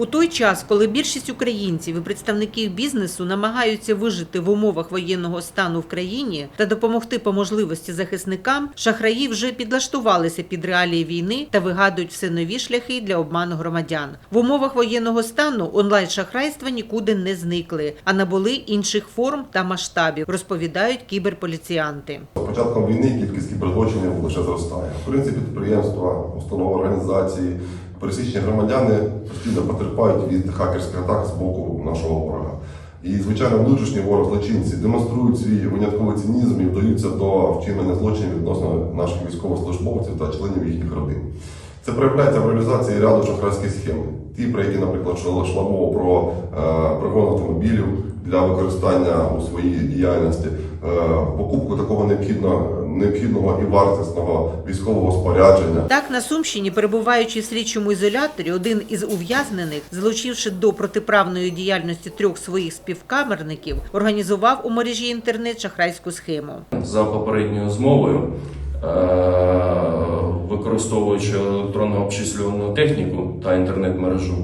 У той час, коли більшість українців і представників бізнесу намагаються вижити в умовах воєнного стану в країні та допомогти по можливості захисникам, шахраї вже підлаштувалися під реалії війни та вигадують все нові шляхи для обману громадян. В умовах воєнного стану онлайн шахрайства нікуди не зникли, а набули інших форм та масштабів, розповідають кіберполіціянти. З початком війни кількість кіберзлочинів лише зростає. В принципі, підприємства, установи організації, пересічні громадяни постійно потерпають від хакерських атак з боку нашого ворога. І, звичайно, внутрішні ворог злочинці демонструють свій винятковий цинізм і вдаються до вчинення злочинів відносно наших військовослужбовців та членів їхніх родин. Це проявляється в реалізації ряду шахрайських схем. Ті, про які, наприклад, йшла йшла мова про е, пригон автомобілів для використання у своїй діяльності, е, покупку такого необхідного, необхідного і вартісного військового спорядження. Так, на Сумщині, перебуваючи в слідчому ізоляторі, один із ув'язнених, злучивши до протиправної діяльності трьох своїх співкамерників, організував у мережі інтернет шахрайську схему. за попередньою змовою, е, використовуючи електронну обчислювальну техніку та інтернет-мережу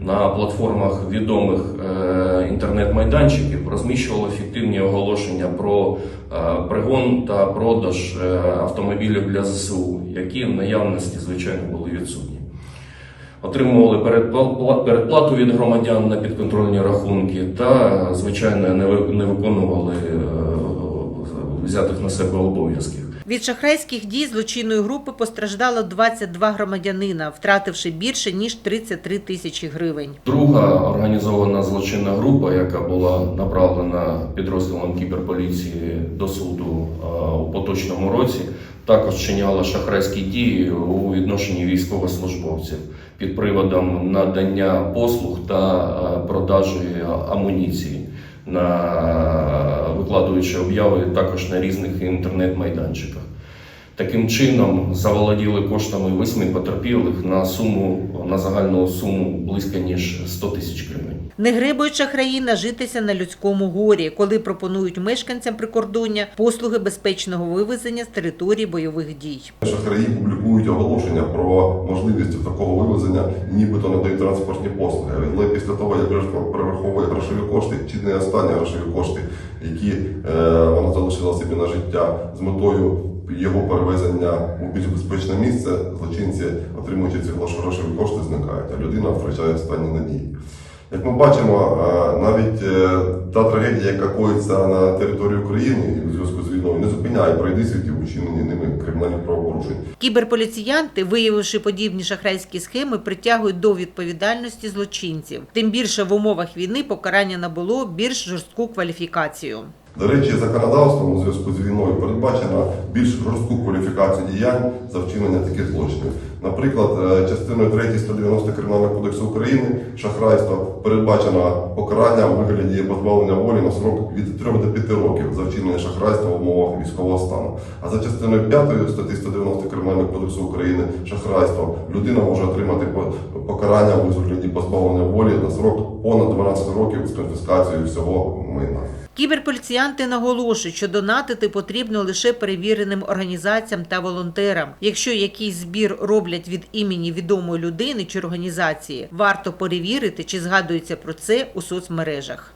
на платформах відомих е, інтернет-майданчиків, розміщували фіктивні оголошення про е, пригон та продаж е, автомобілів для ЗСУ, які в наявності, звичайно, були відсутні. Отримували передпла- передплату від громадян на підконтрольні рахунки та, звичайно, не виконували взятих на себе обов'язків. Від шахрайських дій злочинної групи постраждало 22 громадянина, втративши більше ніж 33 тисячі гривень. Друга організована злочинна група, яка була направлена підрозділом кіберполіції до суду у поточному році, також вчиняла шахрайські дії у відношенні військовослужбовців під приводом надання послуг та продажі амуніції, на викладуючи обяви також на різних інтернет-майданчиках. Таким чином заволоділи коштами восьми потерпілих на суму на загальну суму близько ніж 100 тисяч гривень. Не гребують шахраї нажитися на людському горі, коли пропонують мешканцям прикордоння послуги безпечного вивезення з території бойових дій. Шахраї публікують оголошення про можливість такого вивезення, нібито надають транспортні послуги. Але після того, як перераховує грошові кошти, чи не останні грошові кошти, які е, вона залишила собі на життя з метою його перевезення у більш безпечне місце, злочинці, отримуючи ці грошові кошти, зникають, а людина втрачає останні надії. Як ми бачимо, е, навіть е, та трагедія, яка коїться на території України в зв'язку з війною, пройди світів учинені ними кримінальних правопорушень. Кіберполіціянти, виявивши подібні шахрайські схеми, притягують до відповідальності злочинців. Тим більше в умовах війни покарання набуло більш жорстку кваліфікацію. До речі, законодавством у зв'язку з війною передбачено більш жорстку кваліфікацію діянь за вчинення таких злочинів. Наприклад, е, частиною 3 190 Кримінального кодексу України шахрайство передбачено покарання у вигляді позбавлення волі на срок від 3 до 5 років за вчинення шахрайства в умовах військового стану. А за частиною 5 статті 190 Кримінального кодексу України шахрайство людина може отримати по- покарання у вигляді позбавлення волі на срок понад 12 років з конфіскацією всього майна. Кіберполіціянти наголошують, що донатити потрібно лише перевіреним організаціям та волонтерам. Якщо якийсь збір роблять від імені відомої людини чи організації, варто перевірити, чи згадується про це у соцмережах.